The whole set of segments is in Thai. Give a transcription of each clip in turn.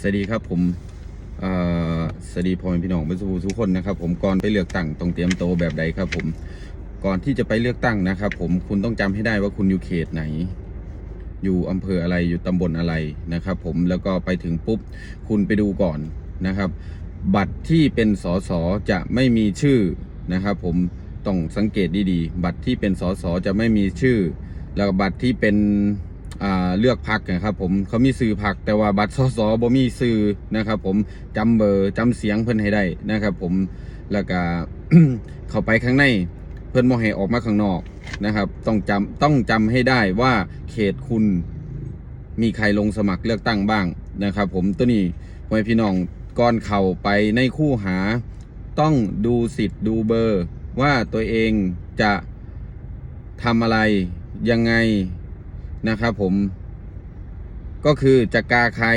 สวัสดีครับผมอ่อสวัสดีพ่อแม่พี่น้องเป็นสุทุกคนนะครับผมก่อนไปเลือกตั้งต้องเตรียมโตแบบใดครับผมก่อนที่จะไปเลือกตั้งนะครับผมคุณต้องจำให้ได้ว่าคุณอยู่เขตไหน อยู่อำเภออะไรอยู่ตำบลอะไรนะครับผมแล้วก็ไปถึงปุ๊บคุณไปดูก่อนนะครับ บัตรที่เป็นสสจะไม่มีชื่อนะครับผมต้องสังเกตดีๆ บัตรที่เป็นสสจะไม่มีชื่อ แล้วบัตรที่เป็น อ่าเลือกพักนะครับผมเขามีซื้อพักแต่ว่าบัตรสสบ่มีซื้อนะครับผมจำเบอร์จำเสียงเพิ่นให้ได้นะครับผมแล้วก็เข้าไปข้างในเพิ่นบ่ให้ออกมาข้างนอกนะครับ ต้องจำต้องจำให้ได้ว่าเขตคุณมีใครลงสมัครเลือกตั้งบ้างนะครับ ผมตัวนี้พ่อพี่น้องก่อนเข้าไปในคู่หา ต้องดูสิทธิ์ดูเบอร์ ว่าตัวเองจะทำอะไรยังไง นะครับผม ก็คือจะกาใคร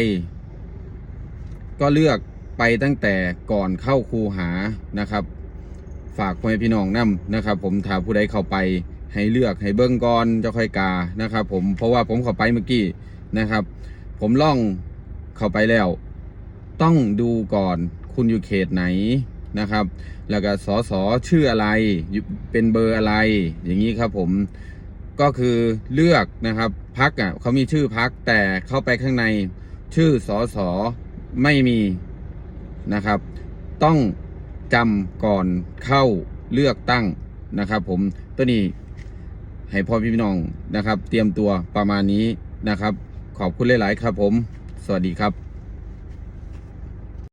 ก็เลือกไปตั้งแต่ก่อนเข้าคูหานะครับ ฝากพ่อแม่พี่น้องนํนะครับ ผมถ้าผู้ใดเข้าไปให้เลือกให้เบิ้งก่อนจะค่อยกานะครับ ผมเพราะว่าผมเข้าไปเมื่อกี้นะครับ ผมล่องเข้าไปแล้ว ต้องดูก่อนคุณอยู่เขตไหนนะครับ แล้วก็สอสอชื่ออะไรเป็นเบอร์อะไรอย่างนี้ครับผม ก็คือเลือกนะครับพักอะเขามีชื่อพักแต่เข้าไปข้างในชื่อสอสอไม่มีนะครับ ต้องจำก่อนเข้าเลือกตั้งนะครับผมตัวนี้ให้พ่อพี่น้องนะครับ เตรียมตัวประมาณนี้นะครับ ขอบคุณหลาย ๆ ครับผม สวัสดีครับ